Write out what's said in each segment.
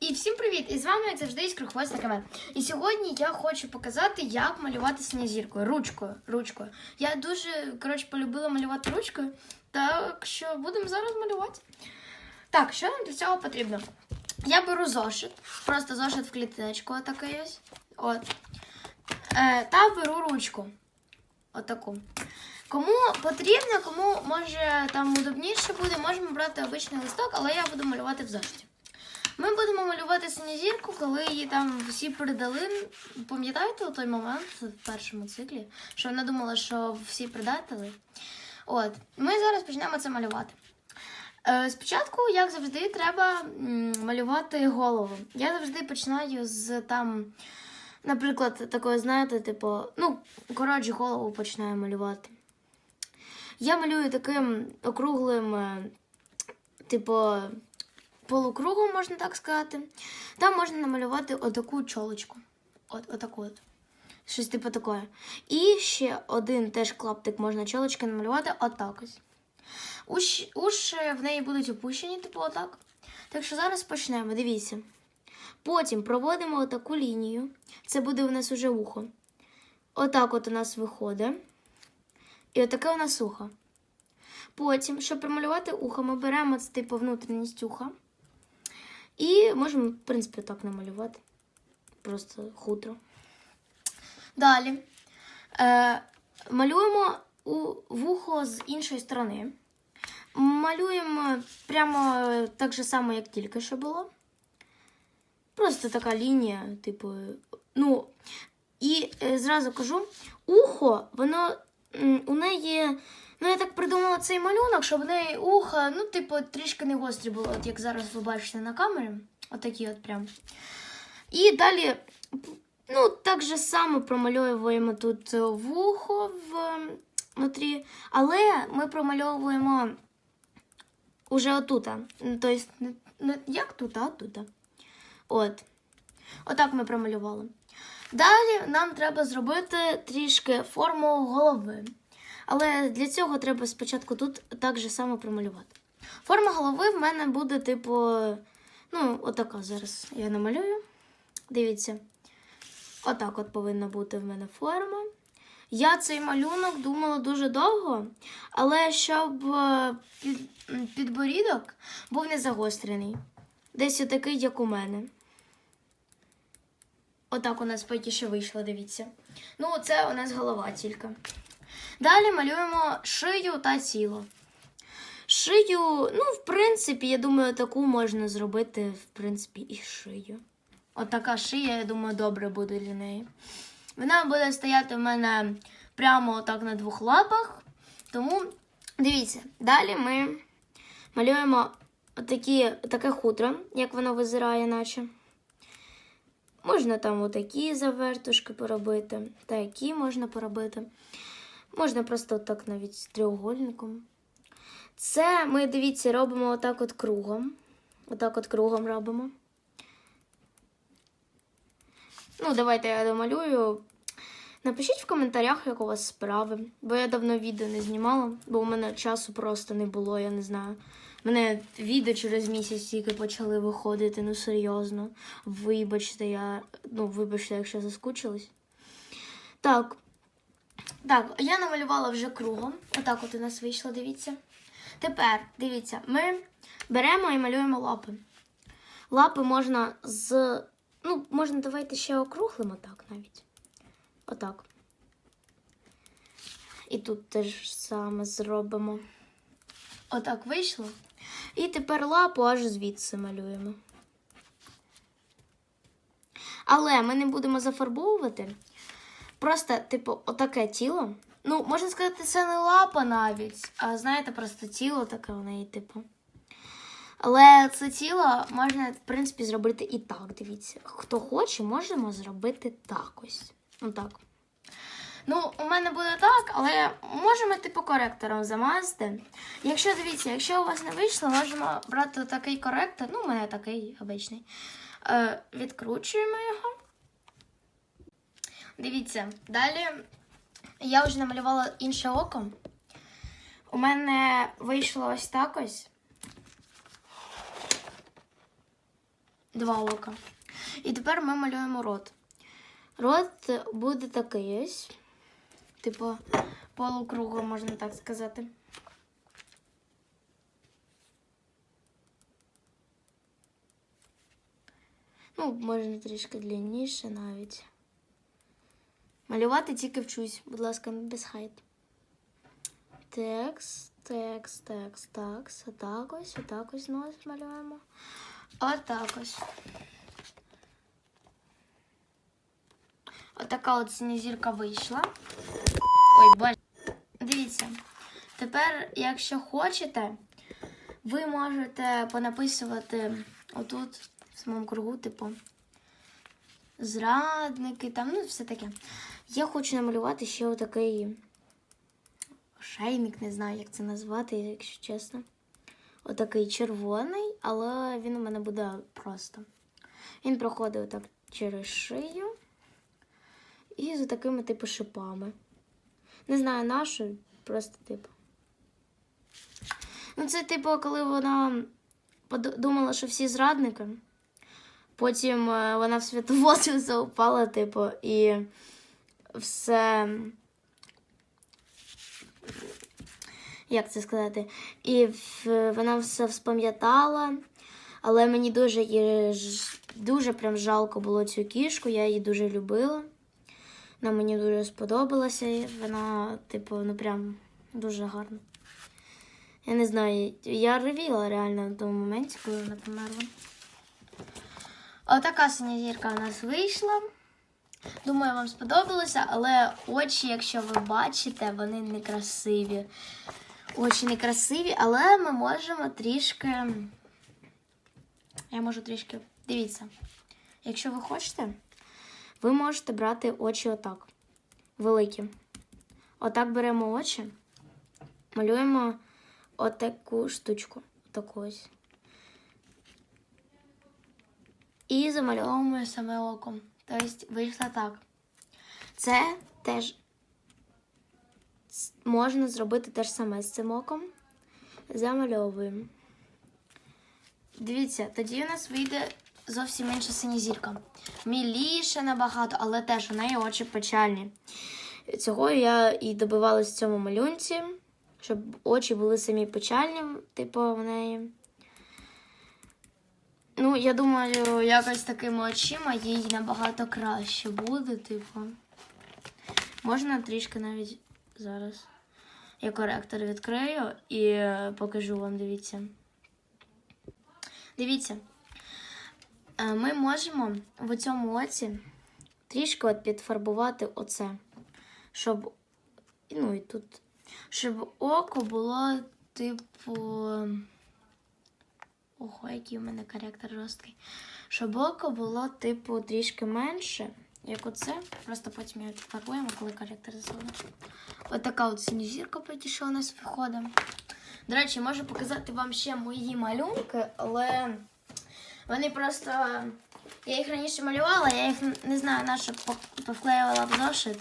І всім привіт! І з вами, як завжди, Іскрохвост КВ. І сьогодні я хочу показати, як малювати синьозіркою, ручкою. ручкою. Я дуже коротше, полюбила малювати ручкою, так що будемо зараз малювати. Так, що нам для цього потрібно? Я беру зошит, просто зошит в клітиночку, отакий ось. От. Е, та беру ручку. Отаку. Кому потрібно, кому може там удобніше буде, можемо брати обичний листок, але я буду малювати в зошиті. Ми будемо малювати синьозірку, коли її там всі передали. Пам'ятаєте той момент в першому циклі, що вона думала, що всі предатели? От, ми зараз почнемо це малювати. Е, спочатку, як завжди, треба малювати голову. Я завжди починаю з там, наприклад, такої, знаєте, типу, ну, коротше, голову починаю малювати. Я малюю таким округлим, е, типу, полукругом, можна так сказати. Там можна намалювати отаку чолочку. От, отаку от. Щось типу такое. І ще один теж клаптик можна чолочки намалювати отак ось. Уш, уші в неї будуть опущені, типу отак. Так що зараз почнемо, дивіться. Потім проводимо отаку лінію. Це буде у нас уже ухо. Отак от у нас виходить. І отаке у нас ухо. Потім, щоб промалювати ухо, ми беремо типу внутрішність уха. І можемо, в принципі, так намалювати. Просто хутро. Далі. Е, малюємо у вухо з іншої сторони. Малюємо прямо так же само, як тільки що було. Просто така лінія, типу. Ну, і е, зразу кажу, ухо, воно у неї. Ну, я так придумала цей малюнок, щоб в неї ухо, ну, типу, трішки не гострі було, от як зараз ви бачите на камері. Отакі от прям. І далі, ну, так же само промальовуємо тут вухо в, м, внутрі, але ми промальовуємо уже отута. Тобто, як тут, а тут. От. Отак ми промалювали. Далі нам треба зробити трішки форму голови. Але для цього треба спочатку тут так же само промалювати. Форма голови в мене буде, типу, ну, отака зараз я намалюю. Дивіться. Отак от повинна бути в мене форма. Я цей малюнок думала дуже довго, але щоб е, під, підборідок був не загострений. Десь отакий, як у мене. Отак у нас поки що вийшло, дивіться. Ну, це у нас голова тільки. Далі малюємо шию та тіло. Шию, ну, в принципі, я думаю, таку можна зробити, в принципі, і шию. Отака шия, я думаю, добре буде для неї. Вона буде стояти в мене прямо отак на двох лапах. Тому дивіться, далі ми малюємо отакі, таке хутро, як воно визирає, наче. Можна там отакі завертушки поробити, такі можна поробити. Можна просто так навіть з трьохгольником. Це ми, дивіться, робимо отак от кругом. Отак от кругом робимо. Ну, давайте я домалюю. Напишіть в коментарях, як у вас справи. Бо я давно відео не знімала, бо у мене часу просто не було, я не знаю. У мене відео через місяць тільки почали виходити, ну серйозно. Вибачте, я. Ну, вибачте, якщо заскучилась. Так. Так, я намалювала вже кругом. Отак от у нас вийшло, дивіться. Тепер, дивіться, ми беремо і малюємо лапи. Лапи можна з. Ну, можна давайте ще округлимо так навіть. Отак. І тут теж саме зробимо. Отак вийшло. І тепер лапу аж звідси малюємо. Але ми не будемо зафарбовувати. Просто, типу, отаке тіло. Ну, можна сказати, це не лапа навіть, а знаєте, просто тіло таке у неї, типу. Але це тіло можна, в принципі, зробити і так. Дивіться. Хто хоче, можемо зробити так ось. Отак. Ну, у мене буде так, але можемо типу коректором замазати. Якщо дивіться, якщо у вас не вийшло, можемо брати такий коректор. Ну, у мене такий обичний. Е, відкручуємо його. Дивіться, далі я вже намалювала інше око. У мене вийшло ось так ось. два ока. І тепер ми малюємо рот. Рот буде такий ось. Типу, полукругу, можна так сказати. Ну, можна трішки длинніше навіть. Малювати тільки вчусь, будь ласка, без хайт. Текст, текст, текст, такс. Отак ось, отак ось нос малюємо. Отак ось. Отака от синьозірка вийшла. Ой, боже. Дивіться. Тепер, якщо хочете, ви можете понаписувати отут, в самому кругу, типу, зрадники, там, ну, все таке. Я хочу намалювати ще отакий шейник, не знаю, як це назвати, якщо чесно. Отакий червоний, але він у мене буде просто. Він проходить отак через шию і з такими типу шипами. Не знаю на що, просто типу. Ну, це, типу, коли вона подумала, що всі зрадники. Потім е, вона в святу заупала, типу, і все. Як це сказати? І вона все вспам'ятала, але мені дуже, дуже прям жалко було цю кішку, я її дуже любила. Вона мені дуже сподобалася, і вона, типу, ну прям дуже гарна. Я не знаю, я ревіла реально на тому моменті, коли вона померла. Отака синя зірка у нас вийшла. Думаю, вам сподобалося, але очі, якщо ви бачите, вони некрасиві. Очі некрасиві, але ми можемо трішки. Я можу трішки. Дивіться. Якщо ви хочете, ви можете брати очі отак. Великі. Отак беремо очі, малюємо отаку штучку. Таку ось. І замальовуємо саме око. Тобто вийшло так. Це теж можна зробити те ж саме з цим оком. Замальовуємо. Дивіться, тоді у нас вийде зовсім інша синізірка. Міліша набагато, але теж у неї очі печальні. Цього я і добивалась в цьому малюнці, щоб очі були самі печальні, типу в неї. Ну, я думаю, якось такими очима їй набагато краще буде, типу. Можна трішки навіть зараз. Я коректор відкрию і е, покажу вам, дивіться. Дивіться. Е, Ми можемо в цьому оці трішки от підфарбувати оце, щоб. Ну і тут. Щоб око було, типу. Ого, який у мене коректор жорсткий. Щоб око було, типу, трішки менше, як оце. Просто потім його підфарбуємо, коли коректор засуне. Ось така от синізірка що у нас виходить. До речі, можу показати вам ще мої малюнки, але вони просто. Я їх раніше малювала, я їх не знаю, на що по- повклеювала в зошит.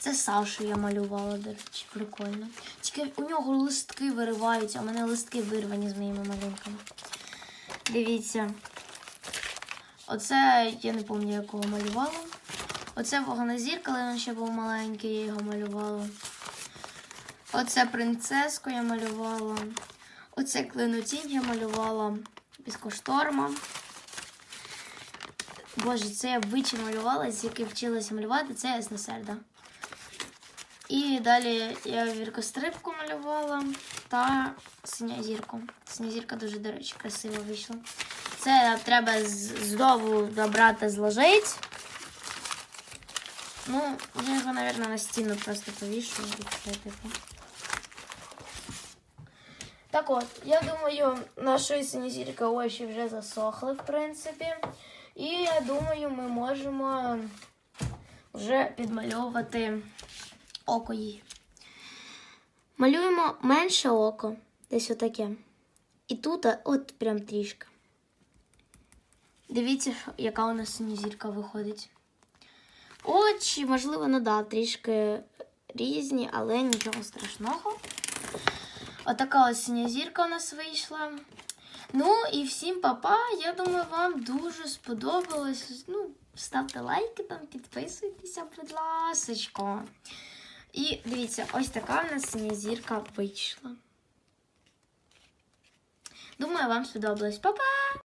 Це Сашу я малювала, до речі, прикольно. Тільки у нього листки вириваються, а у мене листки вирвані з моїми малюнками. Дивіться. Оце я не пам'ятаю, якого малювала. Оце вогнезір, коли він ще був маленький, я його малювала. Оце принцеску я малювала. Оце клинотінь я малювала піскошторма. Боже, це я вичі малювала, з яких вчилася малювати, це СНСР, да. І далі я віркострибку малювала та синязірку. Синязірка дуже, до речі, красиво вийшла. Це треба знову добрати, зложити. Ну, я його, мабуть, на стіну просто повішу. Так от, я думаю, нашої синізірки очі вже засохли, в принципі. І я думаю, ми можемо вже підмальовувати око їй. Малюємо менше око, десь отаке. І тут, от прям трішки. Дивіться, яка у нас синізірка виходить. Очі, можливо, ну да, трішки різні, але нічого страшного. Отака ось синя зірка у нас вийшла. Ну і всім папа. Я думаю, вам дуже сподобалось. Ну, ставте лайки там, підписуйтеся, будь ласочка. І дивіться, ось така в нас снізірка вийшла. Думаю, вам сподобалось. Па-па!